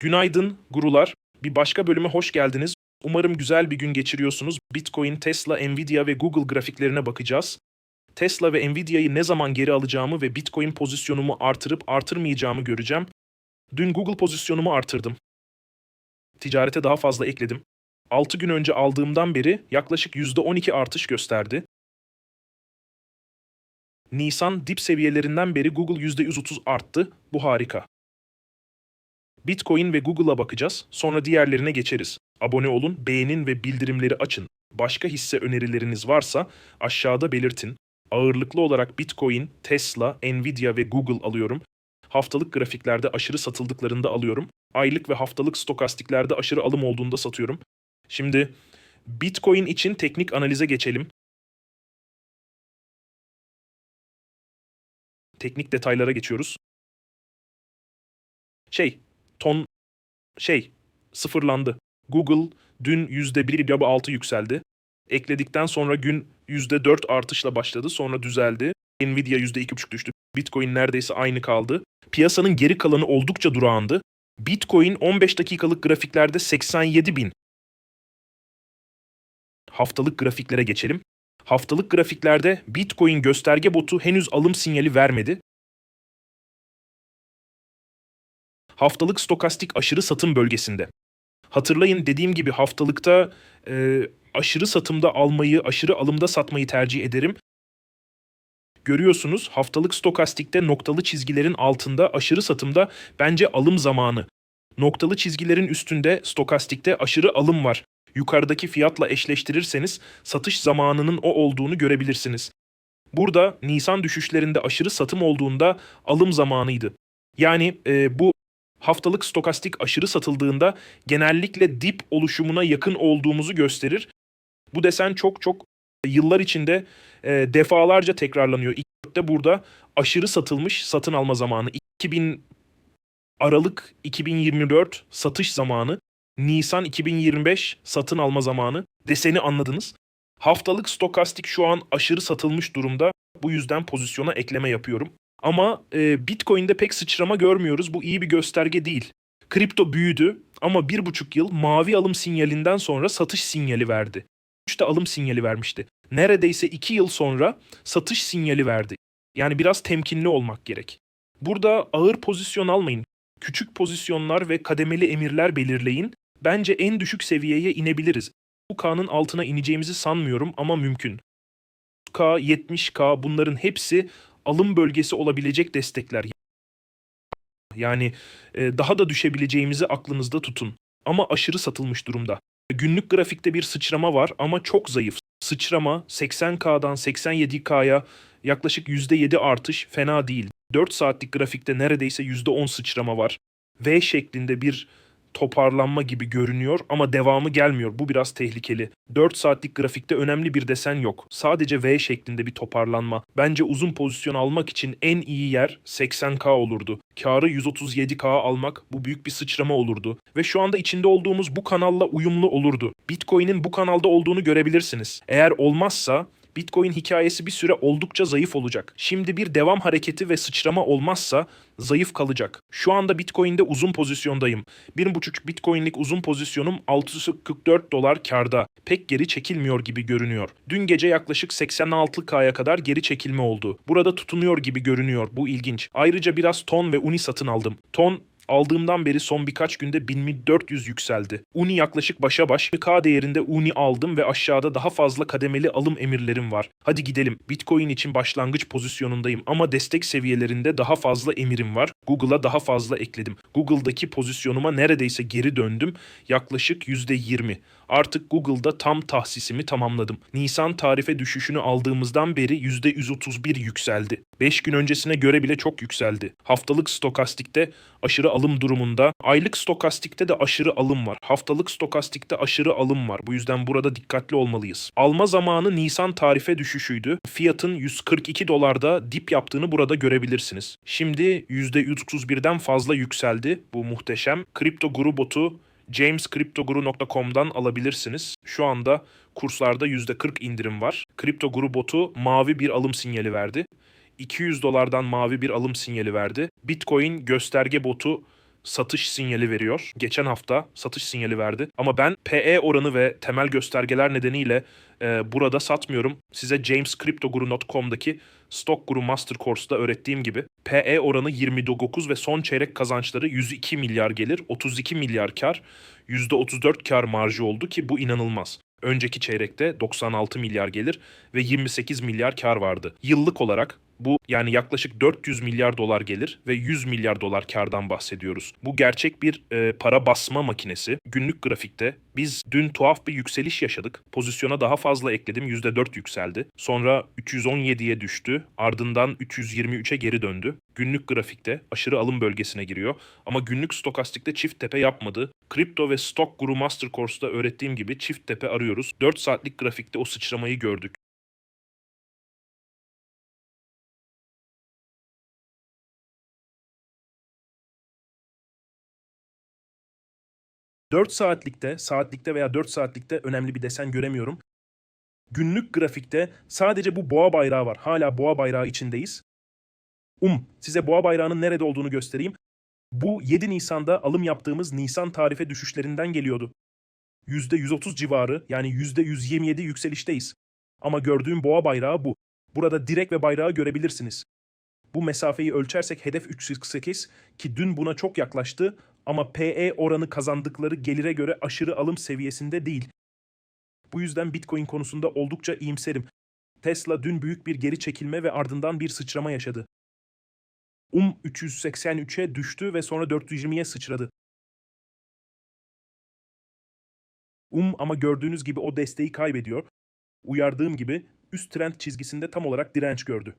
Günaydın gurular. Bir başka bölüme hoş geldiniz. Umarım güzel bir gün geçiriyorsunuz. Bitcoin, Tesla, Nvidia ve Google grafiklerine bakacağız. Tesla ve Nvidia'yı ne zaman geri alacağımı ve Bitcoin pozisyonumu artırıp artırmayacağımı göreceğim. Dün Google pozisyonumu artırdım. Ticarete daha fazla ekledim. 6 gün önce aldığımdan beri yaklaşık %12 artış gösterdi. Nisan dip seviyelerinden beri Google %130 arttı. Bu harika. Bitcoin ve Google'a bakacağız. Sonra diğerlerine geçeriz. Abone olun, beğenin ve bildirimleri açın. Başka hisse önerileriniz varsa aşağıda belirtin. Ağırlıklı olarak Bitcoin, Tesla, Nvidia ve Google alıyorum. Haftalık grafiklerde aşırı satıldıklarında alıyorum. Aylık ve haftalık stokastiklerde aşırı alım olduğunda satıyorum. Şimdi Bitcoin için teknik analize geçelim. Teknik detaylara geçiyoruz. Şey, ton şey sıfırlandı. Google dün %1,6 yükseldi. Ekledikten sonra gün %4 artışla başladı sonra düzeldi. Nvidia %2,5 düştü. Bitcoin neredeyse aynı kaldı. Piyasanın geri kalanı oldukça durağandı. Bitcoin 15 dakikalık grafiklerde 87 bin. Haftalık grafiklere geçelim. Haftalık grafiklerde Bitcoin gösterge botu henüz alım sinyali vermedi. Haftalık stokastik aşırı satım bölgesinde. Hatırlayın dediğim gibi haftalıkta e, aşırı satımda almayı, aşırı alımda satmayı tercih ederim. Görüyorsunuz haftalık stokastikte noktalı çizgilerin altında aşırı satımda bence alım zamanı. Noktalı çizgilerin üstünde stokastikte aşırı alım var. Yukarıdaki fiyatla eşleştirirseniz satış zamanının o olduğunu görebilirsiniz. Burada Nisan düşüşlerinde aşırı satım olduğunda alım zamanıydı. Yani e, bu haftalık stokastik aşırı satıldığında genellikle dip oluşumuna yakın olduğumuzu gösterir. Bu desen çok çok yıllar içinde e, defalarca tekrarlanıyor. İlk de burada aşırı satılmış satın alma zamanı. 2000 Aralık 2024 satış zamanı. Nisan 2025 satın alma zamanı. Deseni anladınız. Haftalık stokastik şu an aşırı satılmış durumda. Bu yüzden pozisyona ekleme yapıyorum. Ama e, Bitcoin'de pek sıçrama görmüyoruz. Bu iyi bir gösterge değil. Kripto büyüdü ama bir buçuk yıl mavi alım sinyalinden sonra satış sinyali verdi. Üçte alım sinyali vermişti. Neredeyse iki yıl sonra satış sinyali verdi. Yani biraz temkinli olmak gerek. Burada ağır pozisyon almayın. Küçük pozisyonlar ve kademeli emirler belirleyin. Bence en düşük seviyeye inebiliriz. Bu altına ineceğimizi sanmıyorum ama mümkün. K, 70K bunların hepsi alım bölgesi olabilecek destekler. Yani e, daha da düşebileceğimizi aklınızda tutun. Ama aşırı satılmış durumda. Günlük grafikte bir sıçrama var ama çok zayıf. Sıçrama 80K'dan 87K'ya yaklaşık %7 artış fena değil. 4 saatlik grafikte neredeyse %10 sıçrama var. V şeklinde bir toparlanma gibi görünüyor ama devamı gelmiyor. Bu biraz tehlikeli. 4 saatlik grafikte önemli bir desen yok. Sadece V şeklinde bir toparlanma. Bence uzun pozisyon almak için en iyi yer 80K olurdu. Karı 137K almak bu büyük bir sıçrama olurdu. Ve şu anda içinde olduğumuz bu kanalla uyumlu olurdu. Bitcoin'in bu kanalda olduğunu görebilirsiniz. Eğer olmazsa Bitcoin hikayesi bir süre oldukça zayıf olacak. Şimdi bir devam hareketi ve sıçrama olmazsa zayıf kalacak. Şu anda Bitcoin'de uzun pozisyondayım. 1.5 Bitcoin'lik uzun pozisyonum 644 dolar karda. Pek geri çekilmiyor gibi görünüyor. Dün gece yaklaşık 86K'ya kadar geri çekilme oldu. Burada tutunuyor gibi görünüyor. Bu ilginç. Ayrıca biraz ton ve uni satın aldım. Ton Aldığımdan beri son birkaç günde 1400 yükseldi. Uni yaklaşık başa baş. K değerinde Uni aldım ve aşağıda daha fazla kademeli alım emirlerim var. Hadi gidelim. Bitcoin için başlangıç pozisyonundayım ama destek seviyelerinde daha fazla emirim var. Google'a daha fazla ekledim. Google'daki pozisyonuma neredeyse geri döndüm. Yaklaşık %20. Artık Google'da tam tahsisimi tamamladım. Nisan tarife düşüşünü aldığımızdan beri %131 yükseldi. 5 gün öncesine göre bile çok yükseldi. Haftalık stokastikte aşırı alım durumunda, aylık stokastikte de aşırı alım var. Haftalık stokastikte aşırı alım var. Bu yüzden burada dikkatli olmalıyız. Alma zamanı Nisan tarife düşüşüydü. Fiyatın 142 dolarda dip yaptığını burada görebilirsiniz. Şimdi %131'den fazla yükseldi. Bu muhteşem. Kripto guru botu jamescryptoguru.com'dan alabilirsiniz. Şu anda kurslarda %40 indirim var. Kripto Guru botu mavi bir alım sinyali verdi. 200 dolardan mavi bir alım sinyali verdi. Bitcoin gösterge botu satış sinyali veriyor. Geçen hafta satış sinyali verdi. Ama ben PE oranı ve temel göstergeler nedeniyle e, burada satmıyorum. Size jamescryptoguru.com'daki Stock Guru Master Course'da öğrettiğim gibi PE oranı 29 ve son çeyrek kazançları 102 milyar gelir, 32 milyar kar, %34 kar marjı oldu ki bu inanılmaz. Önceki çeyrekte 96 milyar gelir ve 28 milyar kar vardı. Yıllık olarak bu yani yaklaşık 400 milyar dolar gelir ve 100 milyar dolar kardan bahsediyoruz. Bu gerçek bir e, para basma makinesi. Günlük grafikte biz dün tuhaf bir yükseliş yaşadık. Pozisyona daha fazla ekledim. %4 yükseldi. Sonra 317'ye düştü. Ardından 323'e geri döndü. Günlük grafikte aşırı alım bölgesine giriyor. Ama günlük stokastikte çift tepe yapmadı. Kripto ve Stock Guru Master Course'da öğrettiğim gibi çift tepe arıyoruz. 4 saatlik grafikte o sıçramayı gördük. 4 saatlikte, saatlikte veya 4 saatlikte önemli bir desen göremiyorum. Günlük grafikte sadece bu boğa bayrağı var. Hala boğa bayrağı içindeyiz. Um, size boğa bayrağının nerede olduğunu göstereyim. Bu 7 Nisan'da alım yaptığımız Nisan tarife düşüşlerinden geliyordu. %130 civarı yani %127 yükselişteyiz. Ama gördüğüm boğa bayrağı bu. Burada direk ve bayrağı görebilirsiniz. Bu mesafeyi ölçersek hedef 348 ki dün buna çok yaklaştı ama PE oranı kazandıkları gelire göre aşırı alım seviyesinde değil. Bu yüzden Bitcoin konusunda oldukça iyimserim. Tesla dün büyük bir geri çekilme ve ardından bir sıçrama yaşadı. Um 383'e düştü ve sonra 420'ye sıçradı. Um ama gördüğünüz gibi o desteği kaybediyor. Uyardığım gibi üst trend çizgisinde tam olarak direnç gördü.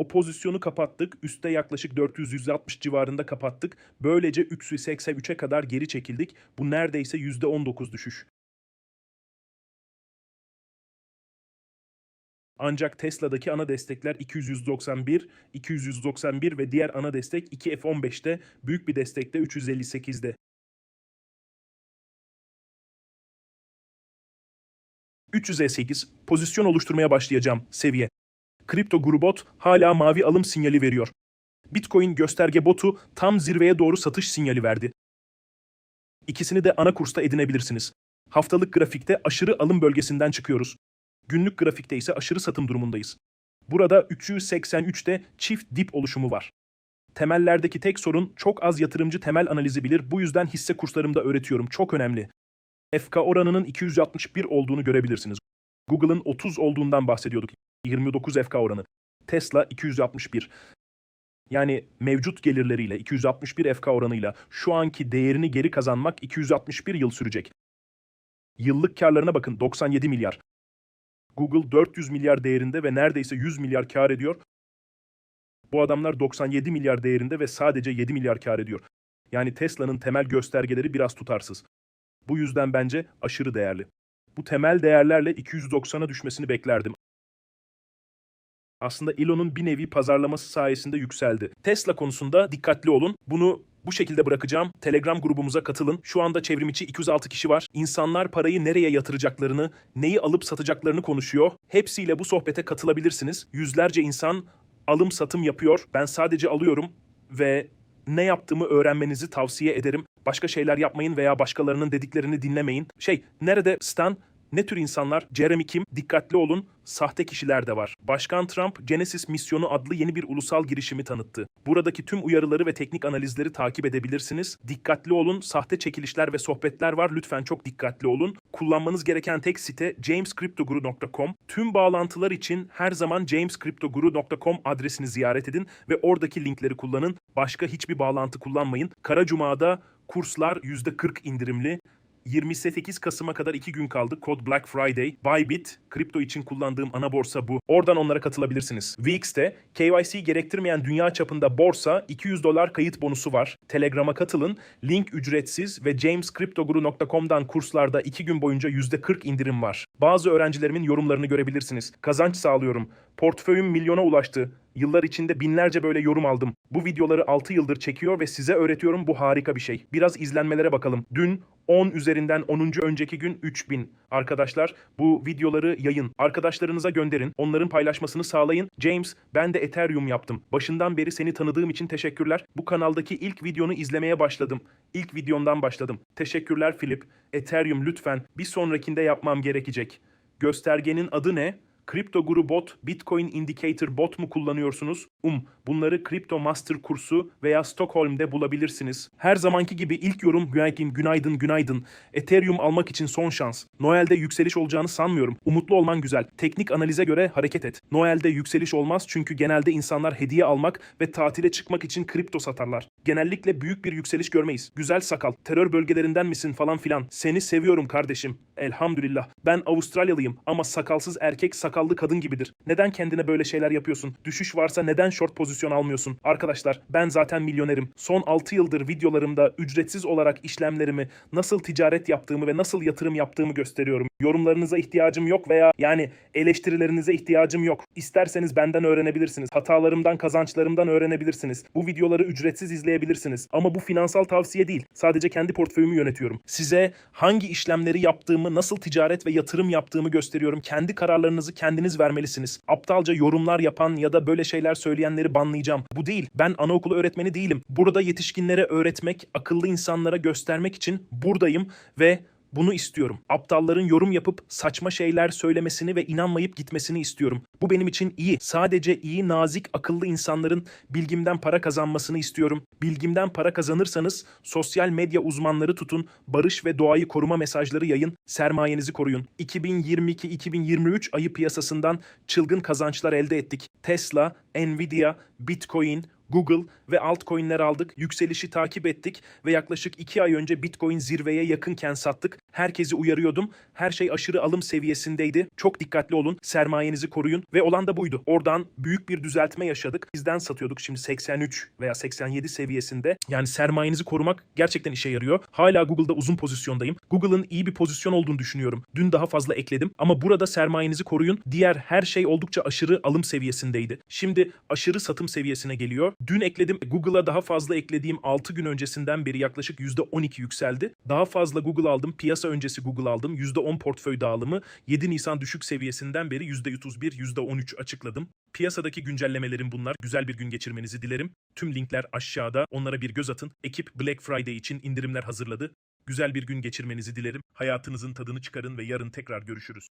O pozisyonu kapattık. Üste yaklaşık 400-160 civarında kapattık. Böylece 383'e kadar geri çekildik. Bu neredeyse %19 düşüş. Ancak Tesla'daki ana destekler 291, 291 ve diğer ana destek 2F15'te, büyük bir destekte 358'de. 300E8 pozisyon oluşturmaya başlayacağım seviye. Kripto Grubot hala mavi alım sinyali veriyor. Bitcoin gösterge botu tam zirveye doğru satış sinyali verdi. İkisini de ana kursta edinebilirsiniz. Haftalık grafikte aşırı alım bölgesinden çıkıyoruz. Günlük grafikte ise aşırı satım durumundayız. Burada 383'te çift dip oluşumu var. Temellerdeki tek sorun çok az yatırımcı temel analizi bilir. Bu yüzden hisse kurslarımda öğretiyorum. Çok önemli. FK oranının 261 olduğunu görebilirsiniz. Google'ın 30 olduğundan bahsediyorduk. 29 FK oranı. Tesla 261. Yani mevcut gelirleriyle 261 FK oranıyla şu anki değerini geri kazanmak 261 yıl sürecek. Yıllık karlarına bakın 97 milyar. Google 400 milyar değerinde ve neredeyse 100 milyar kar ediyor. Bu adamlar 97 milyar değerinde ve sadece 7 milyar kar ediyor. Yani Tesla'nın temel göstergeleri biraz tutarsız. Bu yüzden bence aşırı değerli. Bu temel değerlerle 290'a düşmesini beklerdim aslında Elon'un bir nevi pazarlaması sayesinde yükseldi. Tesla konusunda dikkatli olun. Bunu bu şekilde bırakacağım. Telegram grubumuza katılın. Şu anda çevrimiçi 206 kişi var. İnsanlar parayı nereye yatıracaklarını, neyi alıp satacaklarını konuşuyor. Hepsiyle bu sohbete katılabilirsiniz. Yüzlerce insan alım satım yapıyor. Ben sadece alıyorum ve ne yaptığımı öğrenmenizi tavsiye ederim. Başka şeyler yapmayın veya başkalarının dediklerini dinlemeyin. Şey, nerede Stan? Ne tür insanlar? Jeremy Kim, dikkatli olun, sahte kişiler de var. Başkan Trump, Genesis Misyonu adlı yeni bir ulusal girişimi tanıttı. Buradaki tüm uyarıları ve teknik analizleri takip edebilirsiniz. Dikkatli olun, sahte çekilişler ve sohbetler var. Lütfen çok dikkatli olun. Kullanmanız gereken tek site jamescryptoguru.com. Tüm bağlantılar için her zaman jamescryptoguru.com adresini ziyaret edin ve oradaki linkleri kullanın. Başka hiçbir bağlantı kullanmayın. Kara Cuma'da kurslar %40 indirimli. 28 Kasım'a kadar 2 gün kaldı. Kod Black Friday. Bybit, kripto için kullandığım ana borsa bu. Oradan onlara katılabilirsiniz. VX'te KYC gerektirmeyen dünya çapında borsa 200 dolar kayıt bonusu var. Telegram'a katılın. Link ücretsiz ve jamescryptoguru.com'dan kurslarda 2 gün boyunca %40 indirim var. Bazı öğrencilerimin yorumlarını görebilirsiniz. Kazanç sağlıyorum. Portföyüm milyona ulaştı. Yıllar içinde binlerce böyle yorum aldım. Bu videoları 6 yıldır çekiyor ve size öğretiyorum bu harika bir şey. Biraz izlenmelere bakalım. Dün 10 üzerinden 10. önceki gün 3000. Arkadaşlar bu videoları yayın. Arkadaşlarınıza gönderin. Onların paylaşmasını sağlayın. James ben de Ethereum yaptım. Başından beri seni tanıdığım için teşekkürler. Bu kanaldaki ilk videonu izlemeye başladım. İlk videondan başladım. Teşekkürler Philip. Ethereum lütfen bir sonrakinde yapmam gerekecek. Göstergenin adı ne? Kripto Guru Bot, Bitcoin Indicator Bot mu kullanıyorsunuz? Um, bunları Crypto Master kursu veya Stockholm'de bulabilirsiniz. Her zamanki gibi ilk yorum günaydın, günaydın, günaydın. Ethereum almak için son şans. Noel'de yükseliş olacağını sanmıyorum. Umutlu olman güzel. Teknik analize göre hareket et. Noel'de yükseliş olmaz çünkü genelde insanlar hediye almak ve tatile çıkmak için kripto satarlar. Genellikle büyük bir yükseliş görmeyiz. Güzel sakal, terör bölgelerinden misin falan filan. Seni seviyorum kardeşim. Elhamdülillah. Ben Avustralyalıyım ama sakalsız erkek sakallı kadın gibidir. Neden kendine böyle şeyler yapıyorsun? Düşüş varsa neden short pozisyon almıyorsun? Arkadaşlar ben zaten milyonerim. Son 6 yıldır videolarımda ücretsiz olarak işlemlerimi, nasıl ticaret yaptığımı ve nasıl yatırım yaptığımı gösteriyorum. Yorumlarınıza ihtiyacım yok veya yani eleştirilerinize ihtiyacım yok. İsterseniz benden öğrenebilirsiniz. Hatalarımdan, kazançlarımdan öğrenebilirsiniz. Bu videoları ücretsiz izleyebilirsiniz. Ama bu finansal tavsiye değil. Sadece kendi portföyümü yönetiyorum. Size hangi işlemleri yaptığımı, nasıl ticaret ve yatırım yaptığımı gösteriyorum. Kendi kararlarınızı kendiniz vermelisiniz. Aptalca yorumlar yapan ya da böyle şeyler söyleyenleri banlayacağım. Bu değil. Ben anaokulu öğretmeni değilim. Burada yetişkinlere öğretmek, akıllı insanlara göstermek için buradayım ve bunu istiyorum. Aptalların yorum yapıp saçma şeyler söylemesini ve inanmayıp gitmesini istiyorum. Bu benim için iyi. Sadece iyi, nazik, akıllı insanların bilgimden para kazanmasını istiyorum. Bilgimden para kazanırsanız sosyal medya uzmanları tutun, barış ve doğayı koruma mesajları yayın, sermayenizi koruyun. 2022-2023 ayı piyasasından çılgın kazançlar elde ettik. Tesla, Nvidia, Bitcoin, Google ve altcoin'ler aldık, yükselişi takip ettik ve yaklaşık 2 ay önce Bitcoin zirveye yakınken sattık. Herkesi uyarıyordum. Her şey aşırı alım seviyesindeydi. Çok dikkatli olun, sermayenizi koruyun ve olan da buydu. Oradan büyük bir düzeltme yaşadık. Bizden satıyorduk şimdi 83 veya 87 seviyesinde. Yani sermayenizi korumak gerçekten işe yarıyor. Hala Google'da uzun pozisyondayım. Google'ın iyi bir pozisyon olduğunu düşünüyorum. Dün daha fazla ekledim ama burada sermayenizi koruyun. Diğer her şey oldukça aşırı alım seviyesindeydi. Şimdi aşırı satım seviyesine geliyor. Dün ekledim. Google'a daha fazla eklediğim 6 gün öncesinden beri yaklaşık %12 yükseldi. Daha fazla Google aldım. Piyasa öncesi Google aldım. %10 portföy dağılımı. 7 Nisan düşük seviyesinden beri %31, %13 açıkladım. Piyasadaki güncellemelerim bunlar. Güzel bir gün geçirmenizi dilerim. Tüm linkler aşağıda. Onlara bir göz atın. Ekip Black Friday için indirimler hazırladı. Güzel bir gün geçirmenizi dilerim. Hayatınızın tadını çıkarın ve yarın tekrar görüşürüz.